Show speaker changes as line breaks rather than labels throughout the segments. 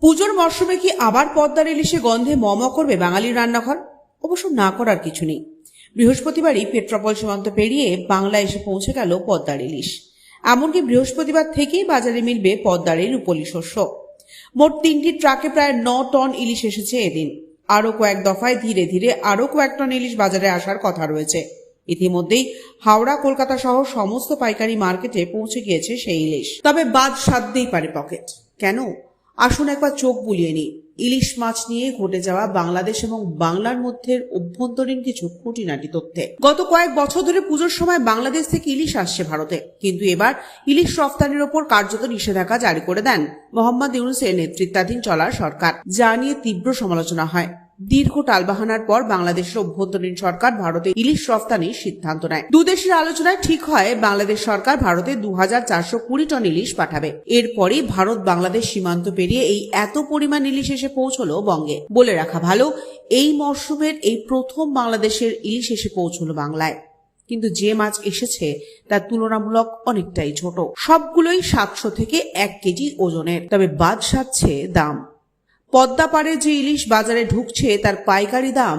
পুজোর মরশুমে কি আবার পদ্মার ইলিশে গন্ধে মম করবে বাঙালির রান্নাঘর? অবশ্য না করার কিছু নেই। বৃহস্পতিবারই পেট্রোপল সীমান্ত পেরিয়ে বাংলা এসে পৌঁছে গেল পদ্মার ইলিশ। এমনকি বৃহস্পতিবার থেকেই বাজারে মিলবে পদ্মার এই রূপলি শস্য। মোট তিনটি ট্রাকে প্রায় ন টন ইলিশ এসেছে এদিন। আরও কয়েক দফায় ধীরে ধীরে আরও কয়েক টন ইলিশ বাজারে আসার কথা রয়েছে। ইতিমধ্যেই হাওড়া, কলকাতা সহ সমস্ত পাইকারি মার্কেটে পৌঁছে গিয়েছে সেই ইলিশ। তবে বাদ সাধতেই পারে পকেট। কেন? আসুন একবার চোখ বুলিয়ে নিই। ইলিশ মাছ নিয়ে ঘটে যাওয়া বাংলাদেশ এবং বাংলার মধ্যে অভ্যন্তরীণ কিছু খুঁটিনাটি তথ্যে। গত কয়েক বছর ধরে পুজোর সময় বাংলাদেশ থেকে ইলিশ আসছে ভারতে। কিন্তু এবার ইলিশ রফতানির ওপর কার্যত নিষেধাজ্ঞা জারি করে দেন মোহাম্মদ ইউনুসের নেতৃত্বাধীন চলার সরকার। যা নিয়ে তীব্র সমালোচনা হয়। দীর্ঘ টালবাহানার পর বাংলাদেশের অভ্যন্তরীণ সরকার ভারতে ইলিশ রফতানির সিদ্ধান্ত নেয়। দুদেশের আলোচনায় ঠিক হয়, বাংলাদেশ সরকার ভারতে দু হাজার চারশো কুড়ি টন ইলিশ পাঠাবে। এরপরই ভারত বাংলাদেশ সীমান্ত পেরিয়ে এই এত পরিমাণ ইলিশ এসে পৌঁছলো বঙ্গে। বলে রাখা ভালো, এই মরশুমের এই প্রথম বাংলাদেশের ইলিশ এসে পৌঁছলো বাংলায়। কিন্তু যে মাছ এসেছে, তার তুলনামূলক অনেকটাই ছোট। সবগুলোই সাতশো থেকে এক কেজি ওজনের। তবে বাদ সাধছে দাম। পদ্মা পাড়ে যে ইলিশ বাজারে ঢুকছে, তার পাইকারি দাম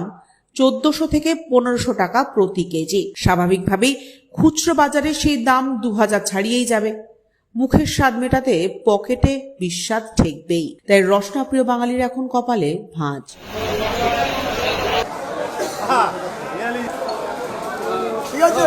চোদ্দশো থেকে পনেরোশো টাকা প্রতি কেজি। স্বাভাবিকভাবেই খুচরো বাজারে সেই দাম দু হাজার ছাড়িয়েই যাবে। মুখের স্বাদ মেটাতে পকেটে বিস্বাদ ঠেকবেই। তাই রসনাপ্রিয় বাঙালির এখন কপালে ভাঁজ।
ঠিক আছে